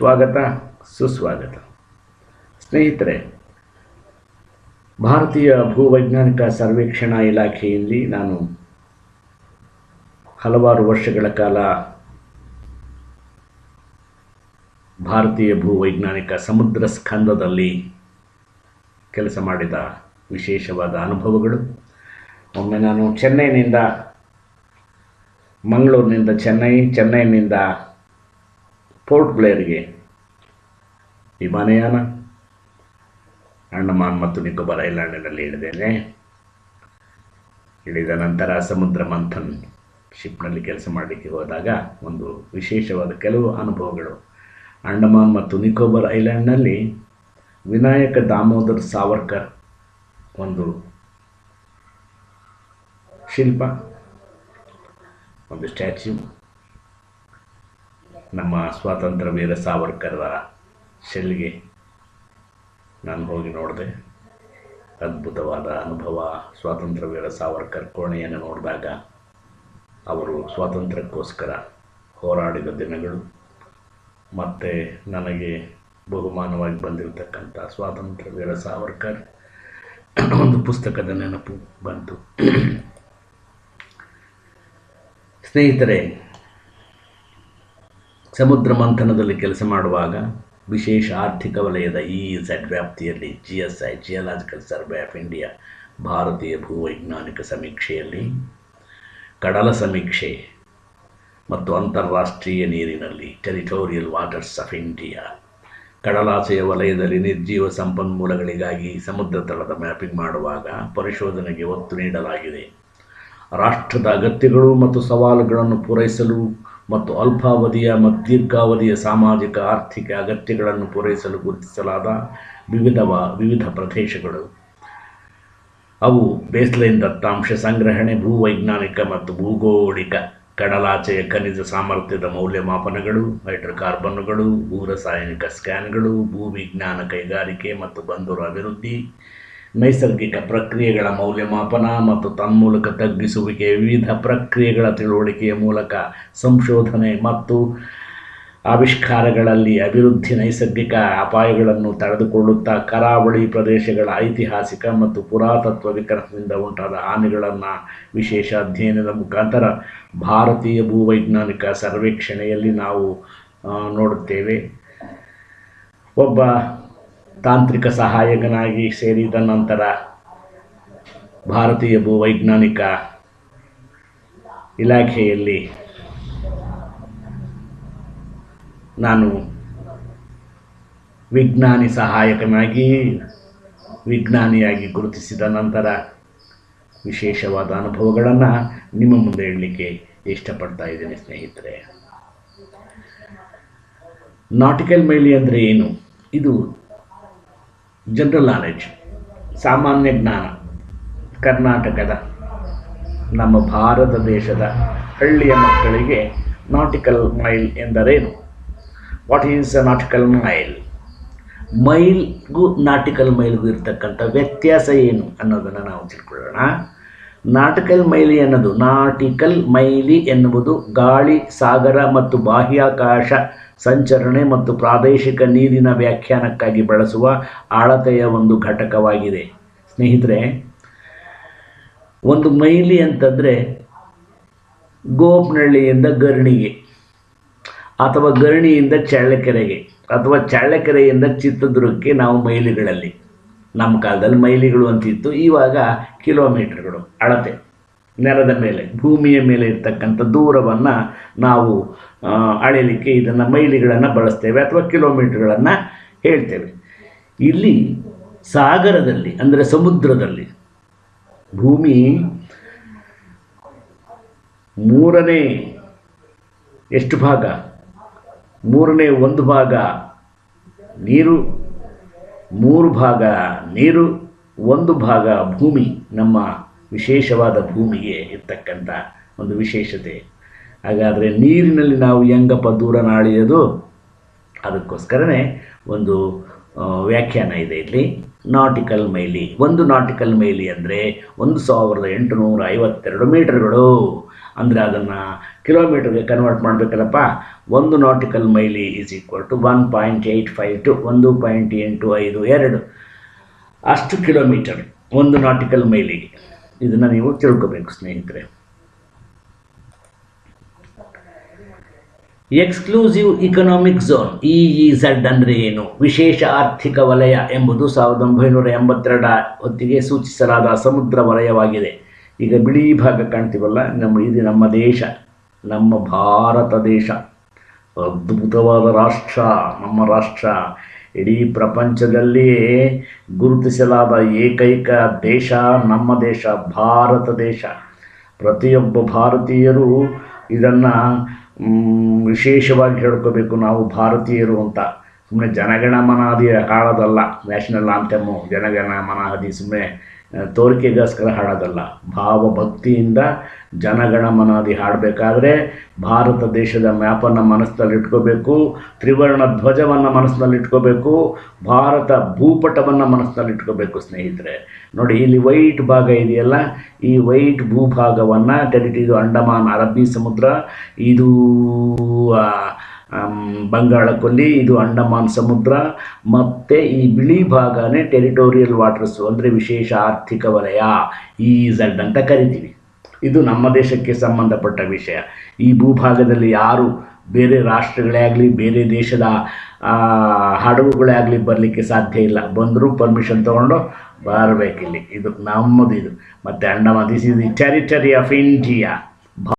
ಸ್ವಾಗತ, ಸುಸ್ವಾಗತ. ಸ್ನೇಹಿತರೆ, ಭಾರತೀಯ ಭೂವೈಜ್ಞಾನಿಕ ಸರ್ವೇಕ್ಷಣಾ ಇಲಾಖೆಯಲ್ಲಿ ನಾನು ಹಲವಾರು ವರ್ಷಗಳ ಕಾಲ ಭಾರತೀಯ ಭೂವೈಜ್ಞಾನಿಕ ಸಮುದ್ರ ಸ್ಕಂದದಲ್ಲಿ ಕೆಲಸ ಮಾಡಿದ ವಿಶೇಷವಾದ ಅನುಭವಗಳು. ಒಮ್ಮೆ ನಾನು ಚೆನ್ನೈನಿಂದ, ಮಂಗಳೂರಿನಿಂದ ಚೆನ್ನೈ, ಚೆನ್ನೈನಿಂದ ಪೋರ್ಟ್ ಬ್ಲೇರ್ಗೆ ವಿಮಾನಯಾನ. ಅಂಡಮಾನ್ ಮತ್ತು ನಿಕೋಬಾರ್ ಐಲ್ಯಾಂಡ್ನಲ್ಲಿ ಇಳಿದೇನೆ. ಇಳಿದ ನಂತರ ಸಮುದ್ರ ಮಂಥನ್ ಶಿಪ್ನಲ್ಲಿ ಕೆಲಸ ಮಾಡಲಿಕ್ಕೆ ಹೋದಾಗ ಒಂದು ವಿಶೇಷವಾದ ಕೆಲವು ಅನುಭವಗಳು. ಅಂಡಮಾನ್ ಮತ್ತು ನಿಕೋಬಾರ್ ಐಲ್ಯಾಂಡ್ನಲ್ಲಿ ವಿನಾಯಕ ದಾಮೋದರ್ ಸಾವರ್ಕರ್ ಒಂದು ಶಿಲ್ಪ, ಒಂದು ಸ್ಟ್ಯಾಚ್ಯೂ ನಮ್ಮ ಸ್ವಾತಂತ್ರ್ಯ ವೀರ ಸಾವರ್ಕರ್ರ ಶೆಲ್ಗೆ ನಾನು ಹೋಗಿ ನೋಡಿದೆ. ಅದ್ಭುತವಾದ ಅನುಭವ ಸ್ವಾತಂತ್ರ್ಯ ವೀರ ಸಾವರ್ಕರ್ ಕೋಣೆಯನ್ನು ನೋಡಿದಾಗ ಅವರು ಸ್ವಾತಂತ್ರ್ಯಕ್ಕೋಸ್ಕರ ಹೋರಾಡಿದ ದಿನಗಳು. ಮತ್ತು ನನಗೆ ಬಹುಮಾನವಾಗಿ ಬಂದಿರತಕ್ಕಂಥ ಸ್ವಾತಂತ್ರ್ಯ ವೀರ ಸಾವರ್ಕರ್ ಒಂದು ಪುಸ್ತಕದ ನೆನಪು ಬಂತು. ಸ್ನೇಹಿತರೆ ಸಮುದ್ರ ಮಂಥನದಲ್ಲಿ ಕೆಲಸ ಮಾಡುವಾಗ ವಿಶೇಷ ಆರ್ಥಿಕ ವಲಯದ ಇ ಸೆಟ್ ವ್ಯಾಪ್ತಿಯಲ್ಲಿ G S I geological survey of India ಭಾರತೀಯ ಭೂವೈಜ್ಞಾನಿಕ ಸಮೀಕ್ಷೆಯಲ್ಲಿ, ಕಡಲ ಸಮೀಕ್ಷೆ ಮತ್ತು ಅಂತಾರಾಷ್ಟ್ರೀಯ ನೀರಿನಲ್ಲಿ ಟೆರಿಟೋರಿಯಲ್ ವಾಟರ್ಸ್ ಆಫ್ ಇಂಡಿಯಾ ಕಡಲಾಚೆಯ ವಲಯದಲ್ಲಿ ನಿರ್ಜೀವ ಸಂಪನ್ಮೂಲಗಳಿಗಾಗಿ ಸಮುದ್ರ ತಳದ ಮ್ಯಾಪಿಂಗ್ ಮಾಡುವಾಗ ಪರಿಶೋಧನೆಗೆ ಒತ್ತು ನೀಡಲಾಗಿದೆ. ರಾಷ್ಟ್ರದ ಅಗತ್ಯಗಳು ಮತ್ತು ಸವಾಲುಗಳನ್ನು ಪೂರೈಸಲು ಮತ್ತು ಅಲ್ಪಾವಧಿಯ ಮತ್ತು ದೀರ್ಘಾವಧಿಯ ಸಾಮಾಜಿಕ, ಆರ್ಥಿಕ ಅಗತ್ಯಗಳನ್ನು ಪೂರೈಸಲು ಗುರುತಿಸಲಾದ ವಿವಿಧ ವಿವಿಧ ಪ್ರದೇಶಗಳು. ಅವು ಬೇಸ್ಲೈನ್ ದತ್ತಾಂಶ ಸಂಗ್ರಹಣೆ, ಭೂವೈಜ್ಞಾನಿಕ ಮತ್ತು ಭೂಗೋಳಿಕ ಕಡಲಾಚೆಯ ಖನಿಜ ಸಾಮರ್ಥ್ಯದ ಮೌಲ್ಯಮಾಪನಗಳು ಹೈಡ್ರೋಕಾರ್ಬನ್ನುಗಳು ಭೂರಸಾಯನಿಕ ಸ್ಕ್ಯಾನ್ಗಳು ಭೂವಿಜ್ಞಾನ ಕೈಗಾರಿಕೆ ಮತ್ತು ಬಂದರು ಅಭಿವೃದ್ಧಿ ನೈಸರ್ಗಿಕ ಪ್ರಕ್ರಿಯೆಗಳ ಮೌಲ್ಯಮಾಪನ ಮತ್ತು ತನ್ಮೂಲಕ ತಗ್ಗಿಸುವಿಕೆ ವಿವಿಧ ಪ್ರಕ್ರಿಯೆಗಳ ತಿಳುವಳಿಕೆಯ ಮೂಲಕ ಸಂಶೋಧನೆ ಮತ್ತು ಆವಿಷ್ಕಾರಗಳಲ್ಲಿ ಅಭಿವೃದ್ಧಿ ನೈಸರ್ಗಿಕ ಅಪಾಯಗಳನ್ನು ತಡೆದುಕೊಳ್ಳುತ್ತಾ ಕರಾವಳಿ ಪ್ರದೇಶಗಳ ಐತಿಹಾಸಿಕ ಮತ್ತು ಪುರಾತತ್ವ ವಿಕರಣದಿಂದ ಉಂಟಾದ ಹಾನಿಗಳನ್ನು ವಿಶೇಷ ಅಧ್ಯಯನದ ಮುಖಾಂತರ ಭಾರತೀಯ ಭೂವೈಜ್ಞಾನಿಕ ಸರ್ವೇಕ್ಷಣೆಯಲ್ಲಿ ನಾವು ನೋಡುತ್ತೇವೆ. ಒಬ್ಬ ತಾಂತ್ರಿಕ ಸಹಾಯಕನಾಗಿ ಸೇರಿದ ನಂತರ ಭಾರತೀಯ ಭೂವೈಜ್ಞಾನಿಕ ಇಲಾಖೆಯಲ್ಲಿ ನಾನು ವಿಜ್ಞಾನಿ ಸಹಾಯಕನಾಗಿ, ವಿಜ್ಞಾನಿಯಾಗಿ ಗುರುತಿಸಿದ ನಂತರ ವಿಶೇಷವಾದ ಅನುಭವಗಳನ್ನು ನಿಮ್ಮ ಮುಂದೆ ಹೇಳಲಿಕ್ಕೆ ಇಷ್ಟಪಡ್ತಾ ಇದ್ದೀನಿ ಸ್ನೇಹಿತರೆ. ನಾಟಿಕಲ್ ಮೈಲಿ ಅಂದರೆ ಏನು? ಇದು ಜನರಲ್ ನಾಲೆಡ್ಜ್ ಸಾಮಾನ್ಯ ಜ್ಞಾನ. ಕರ್ನಾಟಕದ, ನಮ್ಮ ಭಾರತ ದೇಶದ ಹಳ್ಳಿಯ ಮಕ್ಕಳಿಗೆ ನಾಟಿಕಲ್ ಮೈಲ್ ಎಂದರೇನು? What is a nautical mile ಮೈಲ್ಗೂ nautical ಮೈಲ್ಗೂ ಇರತಕ್ಕಂಥ ವ್ಯತ್ಯಾಸ ಏನು ಅನ್ನೋದನ್ನು ನಾವು ತಿಳ್ಕೊಳ್ಳೋಣ. ನಾಟಿಕಲ್ ಮೈಲಿ ಅನ್ನೋದು ನಾಟಿಕಲ್ ಮೈಲಿ ಎನ್ನುವುದು ಗಾಳಿ, ಸಾಗರ ಮತ್ತು ಬಾಹ್ಯಾಕಾಶ ಸಂಚರಣೆ ಮತ್ತು ಪ್ರಾದೇಶಿಕ ನೀರಿನ ವ್ಯಾಖ್ಯಾನಕ್ಕಾಗಿ ಬಳಸುವ ಅಳತೆಯ ಒಂದು ಘಟಕವಾಗಿದೆ. ಸ್ನೇಹಿತರೆ, ಒಂದು ಮೈಲಿ ಅಂತಂದರೆ ಗೋಪ್ನಳ್ಳಿಯಿಂದ ಗರಣಿಗೆ ಅಥವಾ ಗರಣಿಯಿಂದ ಚಳ್ಳಕೆರೆಗೆ ಅಥವಾ ಚಳ್ಳಕೆರೆಯಿಂದ ಚಿತ್ರದುರ್ಗಕ್ಕೆ ನಾವು ಮೈಲಿಗಳಲ್ಲಿ. ನಮ್ಮ ಕಾಲದಲ್ಲಿ ಮೈಲಿಗಳು ಅಂತಿತ್ತು, ಇವಾಗ ಕಿಲೋಮೀಟರ್ಗಳು, ಅಳತೆ. ನೆಲದ ಮೇಲೆ, ಭೂಮಿಯ ಮೇಲೆ ಇರ್ತಕ್ಕಂಥ ದೂರವನ್ನು ನಾವು ಅಳೆಯಲಿಕ್ಕೆ ಇದನ್ನು ಮೈಲಿಗಳನ್ನು ಬಳಸ್ತೇವೆ ಅಥವಾ ಕಿಲೋಮೀಟ್ರ್ಗಳನ್ನು ಹೇಳ್ತೇವೆ. ಇಲ್ಲಿ ಸಾಗರದಲ್ಲಿ, ಅಂದರೆ ಸಮುದ್ರದಲ್ಲಿ ಭೂಮಿ ಮೂರನೇ ಎಷ್ಟು ಭಾಗ? ಮೂರನೇ ಒಂದು ಭಾಗ ನೀರು, ಮೂರು ಭಾಗ ನೀರು, ಒಂದು ಭಾಗ ಭೂಮಿ ನಮ್ಮ ವಿಶೇಷವಾದ ಭೂಮಿಗೆ ಇರ್ತಕ್ಕಂಥ ಒಂದು ವಿಶೇಷತೆ. ಹಾಗಾದರೆ ನೀರಿನಲ್ಲಿ ನಾವು ಹೆಂಗಪ್ಪ ದೂರ ನಾಳಿಯೋದು? ಅದಕ್ಕೋಸ್ಕರನೇ ಒಂದು ವ್ಯಾಖ್ಯಾನ ಇದೆ ಇಲ್ಲಿ. Nautical mile. ಒಂದು ನಾಟಿಕಲ್ ಮೈಲಿ ಅಂದರೆ ಒಂದು ಸಾವಿರದ ಎಂಟುನೂರ ಐವತ್ತೆರಡು ಮೀಟರ್ಗಳು. ಅಂದರೆ ಅದನ್ನು ಕಿಲೋಮೀಟರ್ಗೆ ಕನ್ವರ್ಟ್ ಮಾಡಬೇಕಲ್ಲಪ್ಪ? ಒಂದು nautical mile is equal to one point eight five two ಒಂದು ಪಾಯಿಂಟ್ ಎಂಟು ಐದು ಎರಡು. ಅಷ್ಟು ಕಿಲೋಮೀಟರ್ ಒಂದು ನಾಟಿಕಲ್ ಮೈಲಿಗೆ. ಇದನ್ನು ನೀವು ತಿಳ್ಕೋಬೇಕು, ಸ್ನೇಹಿತರೆ. Exclusive economic zone E E Z ಅಂದರೆ ಏನು? ವಿಶೇಷ ಆರ್ಥಿಕ ವಲಯ ಎಂಬುದು ಸಾವಿರದ ಒಂಬೈನೂರ ಎಂಬತ್ತೆರಡ ಹೊತ್ತಿಗೆ ಸೂಚಿಸಲಾದ ಸಮುದ್ರ ವಲಯವಾಗಿದೆ. ಈಗ ಬಿಳಿ ಭಾಗ ಕಾಣ್ತೀವಲ್ಲ, ನಮ್ಮ ಇದು ನಮ್ಮ ದೇಶ, ನಮ್ಮ ಭಾರತ ದೇಶ. ಅದ್ಭುತವಾದ ರಾಷ್ಟ್ರ, ನಮ್ಮ ರಾಷ್ಟ್ರ. ಇಡೀ ಪ್ರಪಂಚದಲ್ಲಿ ಗುರುತಿಸಲಾದ ಏಕೈಕ ದೇಶ, ನಮ್ಮ ದೇಶ, ಭಾರತ ದೇಶ. ಪ್ರತಿಯೊಬ್ಬ ಭಾರತೀಯರು ಇದನ್ನು ವಿಶೇಷವಾಗಿ ಹೇಳ್ಕೋಬೇಕು ನಾವು ಭಾರತೀಯರು ಅಂತ. ಸುಮ್ಮನೆ ಜನಗಣಮನಾದಿ ಕಾಳದಲ್ಲ ನ್ಯಾಷನಲ್ ಆಂಥೆಮ್ಮು ಜನಗಣಮನಾದಿ ಸುಮ್ಮನೆ ತೋರಿಕೆಗೋಸ್ಕರ ಹಾಡೋದಲ್ಲ. ಭಾವಭಕ್ತಿಯಿಂದ ಜನಗಣಮನಾದಿ ಹಾಡಬೇಕಾದ್ರೆ ಭಾರತ ದೇಶದ ಮ್ಯಾಪನ್ನು ಮನಸ್ಸಿನಲ್ಲಿ ಇಟ್ಕೋಬೇಕು ತ್ರಿವರ್ಣ ಧ್ವಜವನ್ನು ಮನಸ್ಸಿನಲ್ಲಿ ಇಟ್ಕೋಬೇಕು ಭಾರತ ಭೂಪಟವನ್ನು ಮನಸ್ಸಿನಲ್ಲಿ ಇಟ್ಕೋಬೇಕು ಸ್ನೇಹಿತರೆ. ನೋಡಿ, ಇಲ್ಲಿ ವೈಟ್ ಭಾಗ ಇದೆಯಲ್ಲ, ಈ ವೈಟ್ ಭೂಭಾಗವನ್ನು ಇದು ಅಂಡಮಾನ್ ಅರಬ್ಬಿ ಸಮುದ್ರ. ಇದು ಆ, ಆಮ್, ಬಂಗಾಳ ಕೊಲ್ಲಿ ಇದು ಅಂಡಮಾನ್ ಸಮುದ್ರ ಮತ್ತು ಈ ಬಿಳಿ ಭಾಗನೇ ಟೆರಿಟೋರಿಯಲ್ ವಾಟರ್ಸು ಅಂದರೆ ವಿಶೇಷ ಆರ್ಥಿಕ ವಲಯ ಈ ಝಡ್ ಅಂತ ಕರಿತೀವಿ. ಇದು ನಮ್ಮ ದೇಶಕ್ಕೆ ಸಂಬಂಧಪಟ್ಟ ವಿಷಯ. ಈ ಭೂಭಾಗದಲ್ಲಿ ಯಾರು ಬೇರೆ ರಾಷ್ಟ್ರಗಳೇ ಆಗಲಿ ಬೇರೆ ದೇಶದ ಹಡಗುಗಳೇ ಆಗಲಿ ಬರಲಿಕ್ಕೆ ಸಾಧ್ಯ ಇಲ್ಲ. ಬಂದರೂ ಪರ್ಮಿಷನ್ ತೊಗೊಂಡು ಬರಬೇಕಿಲ್ಲಿ. ಇದು ನಮ್ಮದು ಇದು. ಮತ್ತು Andaman this is the territory of India